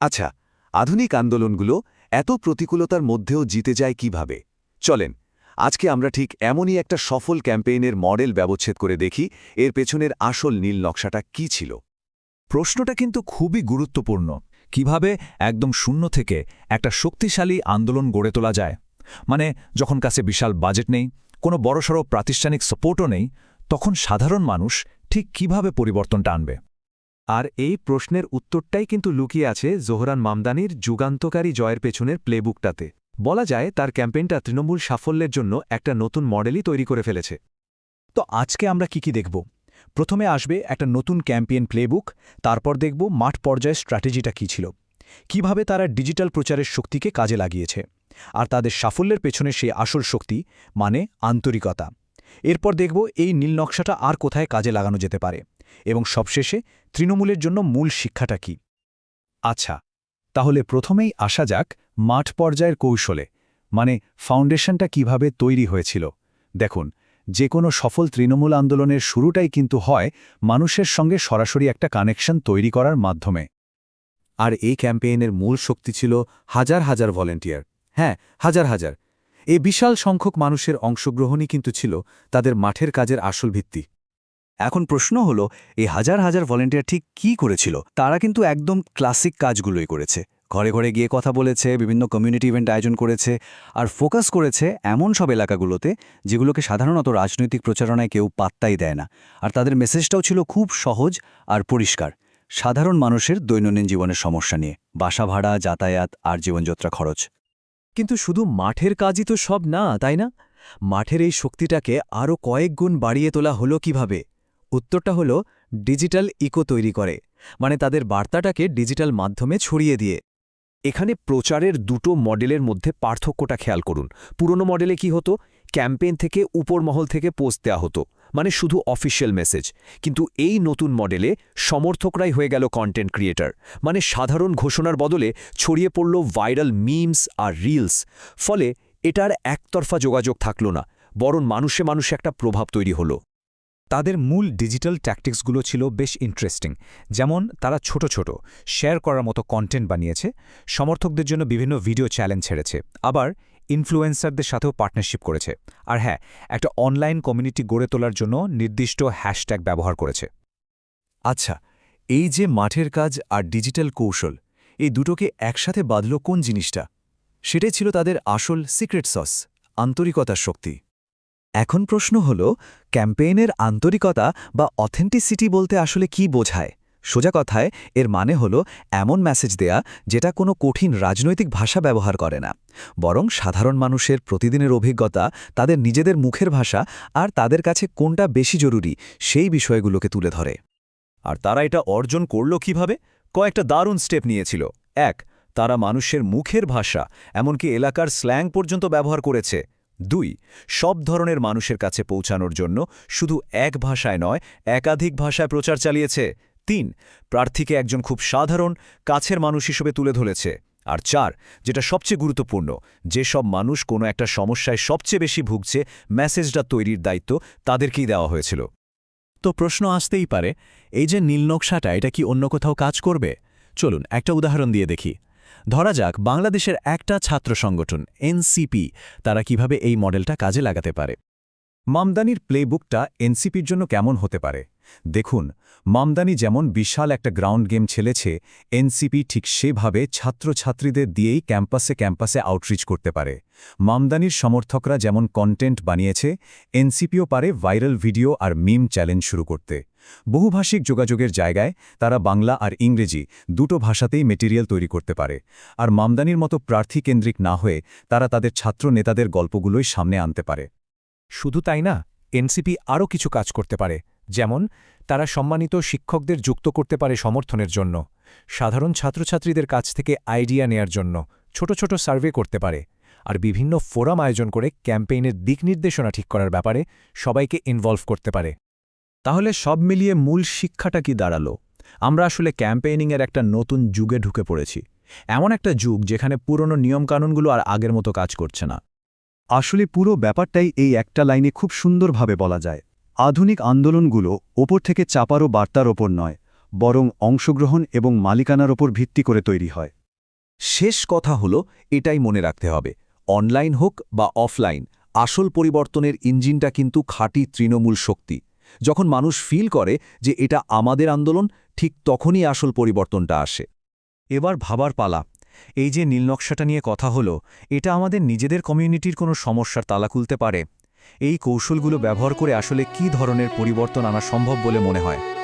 আচ্ছা আধুনিক আন্দোলনগুলো এত প্রতিকূলতার মধ্যেও জিতে যায় কীভাবে? চলেন, আজকে আমরা ঠিক এমনই একটা সফল ক্যাম্পেইনের মডেল ব্যবচ্ছেদ করে দেখি, এর পেছনের আসল নীল নকশাটা কি ছিল? প্রশ্নটা কিন্তু খুবই গুরুত্বপূর্ণ। কীভাবে একদম শূন্য থেকে একটা শক্তিশালী আন্দোলন গড়ে তোলা যায়? মানে যখন কাছে বিশাল বাজেট নেই, কোনো বড়সড় প্রাতিষ্ঠানিক সাপোর্টও নেই, তখন সাধারণ মানুষ ঠিক কীভাবে পরিবর্তনটা আনবে? আর এই প্রশ্নের উত্তরটাই কিন্তু লুকিয়ে আছে জোহরান মামদানির যুগান্তকারী জয়ের পেছনের প্লেবুকটাতে। বলা যায় তার ক্যাম্পেইনটা তৃণমূল সাফল্যের জন্য একটা নতুন মডেলই তৈরি করে ফেলেছে। তো আজকে আমরা কি কি দেখব? প্রথমে আসবে একটা নতুন ক্যাম্পেইন প্লেবুক, তারপর দেখব মাঠ পর্যায়ে স্ট্র্যাটেজিটা কী ছিল। কীভাবে তারা ডিজিটাল প্রচারের শক্তিকে কাজে লাগিয়েছে। আর তাদের সাফল্যের পেছনে সেই আসল শক্তি মানে আন্তরিকতা। এরপর দেখব এই নীল নকশাটা আর কোথায় কাজে লাগানো যেতে পারে। এবং সবশেষে তৃণমূলের জন্য মূল শিক্ষাটা কি? আচ্ছা তাহলে প্রথমেই আসা যাক মাঠ পর্যায়ের কৌশলে মানে ফাউন্ডেশনটা কীভাবে তৈরি হয়েছিল। দেখুন যে কোনো সফল তৃণমূল আন্দোলনের শুরুটাই কিন্তু হয় মানুষের সঙ্গে সরাসরি একটা কানেকশন তৈরি করার মাধ্যমে। আর এই ক্যাম্পেইনের মূল শক্তি ছিল হাজার হাজার ভলেন্টিয়ার। হ্যাঁ হাজার হাজার। এই বিশাল সংখ্যক মানুষের অংশগ্রহণই কিন্তু ছিল তাদের মাঠের কাজের আসল ভিত্তি। এখন প্রশ্ন হলো, এই হাজার হাজার ভলেন্টিয়ার ঠিক কি করেছিল? তারা কিন্তু একদম ক্লাসিক কাজগুলোই করেছে। ঘরে ঘরে গিয়ে কথা বলেছে, বিভিন্ন কমিউনিটি ইভেন্ট আয়োজন করেছে, আর ফোকাস করেছে এমন সব এলাকাগুলোতে যেগুলোকে সাধারণত রাজনৈতিক প্রচারণায় কেউ পাত্তাই দেয় না। আর তাদের মেসেজটাও ছিল খুব সহজ আর পরিষ্কার। সাধারণ মানুষের দৈনন্দিন জীবনের সমস্যা নিয়ে, বাসা ভাড়া, যাতায়াত আর জীবনযাত্রা খরচ। কিন্তু শুধু মাঠের কাজই তো সব না, তাই না? মাঠের এই শক্তিটাকে আরও কয়েক গুণ বাড়িয়ে তোলা হলো কীভাবে? উত্তরটা হলো ডিজিটাল ইকো তৈরি করে মানে তাদের বার্তাটাকে ডিজিটাল মাধ্যমে ছড়িয়ে দিয়ে। এখানে প্রচারের দুটো মডেলের মধ্যে পার্থক্যটা খেয়াল করুন। পুরনো মডেলে কি হতো? ক্যাম্পেইন থেকে উপর মহল থেকে পোস্ট দেওয়া হতো মানে শুধু অফিসিয়াল মেসেজ। কিন্তু এই নতুন মডেলে সমর্থকরাই হয়ে গেল কন্টেন্ট ক্রিয়েটার মানে সাধারণ ঘোষণার বদলে ছড়িয়ে পড়ল ভাইরাল মিমস আর রিলস। ফলে এটার একতরফা যোগাযোগ থাকল না, বরং মানুষে মানুষে একটা প্রভাব তৈরি হলো। তাদের মূল ডিজিটাল ট্যাকটিক্সগুলো ছিল বেশ ইন্টারেস্টিং যেমন, তারা ছোট ছোট শেয়ার করার মতো কন্টেন্ট বানিয়েছে, সমর্থকদের জন্য বিভিন্ন ভিডিও চ্যালেঞ্জ ছেড়েছে, আবার ইনফ্লুয়েন্সারদের সাথেও পার্টনারশিপ করেছে। আর হ্যাঁ একটা অনলাইন কমিউনিটি গড়ে তোলার জন্য নির্দিষ্ট হ্যাশট্যাগ ব্যবহার করেছে। আচ্ছা এই যে মাঠের কাজ আর ডিজিটাল কৌশল, এই দুটোকে একসাথে বাঁধল কোন জিনিসটা? সেটাই ছিল তাদের আসল সিক্রেট সস আন্তরিকতার শক্তি। এখন প্রশ্ন হল, ক্যাম্পেইনের আন্তরিকতা বা অথেন্টিসিটি বলতে আসলে কি বোঝায়? সোজা কথায়, এর মানে হল এমন মেসেজ দেয়া যেটা কোনো কঠিন রাজনৈতিক ভাষা ব্যবহার করে না। বরং সাধারণ মানুষের প্রতিদিনের অভিজ্ঞতা, তাদের নিজেদের মুখের ভাষা আর তাদের কাছে কোনটা বেশি জরুরি সেই বিষয়গুলোকে তুলে ধরে। আর তারা এটা অর্জন করল কীভাবে? কয়েকটা দারুণ স্টেপ নিয়েছিল। এক, তারা মানুষের মুখের ভাষা, এমনকি এলাকার স্ল্যাং পর্যন্ত ব্যবহার করেছে। দুই, সব ধরনের মানুষের কাছে পৌঁছানোর জন্য শুধু এক ভাষায় নয়, একাধিক ভাষায় প্রচার চালিয়েছে। তিন, প্রার্থীকে একজন খুব সাধারণ, কাছের মানুষ হিসেবে তুলে ধরেছে। আর চার, যেটা সবচেয়ে গুরুত্বপূর্ণ, যেসব মানুষ কোনো একটা সমস্যায় সবচেয়ে বেশি ভুগছে, মেসেজটা তৈরির দায়িত্ব তাদেরকেই দেওয়া হয়েছিল। তো প্রশ্ন আসতেই পারে, এই যে নীলনকশাটা এটা কি অন্য কোথাও কাজ করবে? চলুন, একটা উদাহরণ দিয়ে দেখি। ধরা যাক, বাংলাদেশের একটা ছাত্র সংগঠন, এনসিপি, তারা কীভাবে এই মডেলটা কাজে লাগাতে পারে। মামদানির প্লেবুকটা এনসিপির জন্য কেমন হতে পারে? দেখুন, মামদানি যেমন বিশাল একটা গ্রাউন্ড গেম ছেলেছে এনসিপি ঠিক সেভাবে ছাত্রছাত্রীদের দিয়েই ক্যাম্পাসে ক্যাম্পাসে আউটরিচ করতে পারে। মামদানির সমর্থকরা যেমন কন্টেন্ট বানিয়েছে, এনসিপিও পারে ভাইরাল ভিডিও আর মিম চ্যালেঞ্জ শুরু করতে। বহুভাষিক যোগাযোগের জায়গায় তারা বাংলা আর ইংরেজি দুটো ভাষাতেই মেটেরিয়াল তৈরি করতে পারে, আর মামদানির মতো প্রার্থী কেন্দ্রিক না হয়ে তারা তাদের ছাত্র নেতাদের গল্পগুলোই সামনে আনতে পারে। শুধু তাই না, এনসিপি আরও কিছু কাজ করতে পারে, যেমন তারা সম্মানিত শিক্ষকদের যুক্ত করতে পারে সমর্থনের জন্য, সাধারণ ছাত্রছাত্রীদের কাছ থেকে আইডিয়া নেয়ার জন্য ছোট ছোট সার্ভে করতে পারে, আর বিভিন্ন ফোরাম আয়োজন করে ক্যাম্পেইনের দিক নির্দেশনা ঠিক করার ব্যাপারে সবাইকে ইনভলভ করতে পারে। তাহলে সব মিলিয়ে মূল শিক্ষাটা কি দাঁড়াল? আমরা আসলে ক্যাম্পেইনিংয়ের একটা নতুন যুগে ঢুকে পড়েছি। এমন একটা যুগ যেখানে পুরনো নিয়মকানুনগুলো আর আগের মতো কাজ করছে না। আসলে পুরো ব্যাপারটাই এই একটা লাইনে খুব সুন্দরভাবে বলা যায়। আধুনিক আন্দোলনগুলো ওপর থেকে চাপারও বার্তার ওপর নয়, বরং অংশগ্রহণ এবং মালিকানার ওপর ভিত্তি করে তৈরি হয়। শেষ কথা হলো, এটাই মনে রাখতে হবে। অনলাইন হোক বা অফলাইন, আসল পরিবর্তনের ইঞ্জিনটা কিন্তু খাঁটি তৃণমূল শক্তি। যখন মানুষ ফিল করে যে এটা আমাদের আন্দোলন, ঠিক তখনই আসল পরিবর্তনটা আসে। এবার ভাবার পালা। এই যে নীলনকশাটা নিয়ে কথা হলো, এটা আমাদের নিজেদের কমিউনিটির কোনো সমস্যার তালা খুলতে পারে। এই কৌশলগুলো ব্যবহার করে আসলে কি ধরনের পরিবর্তন আনা সম্ভব বলে মনে হয়?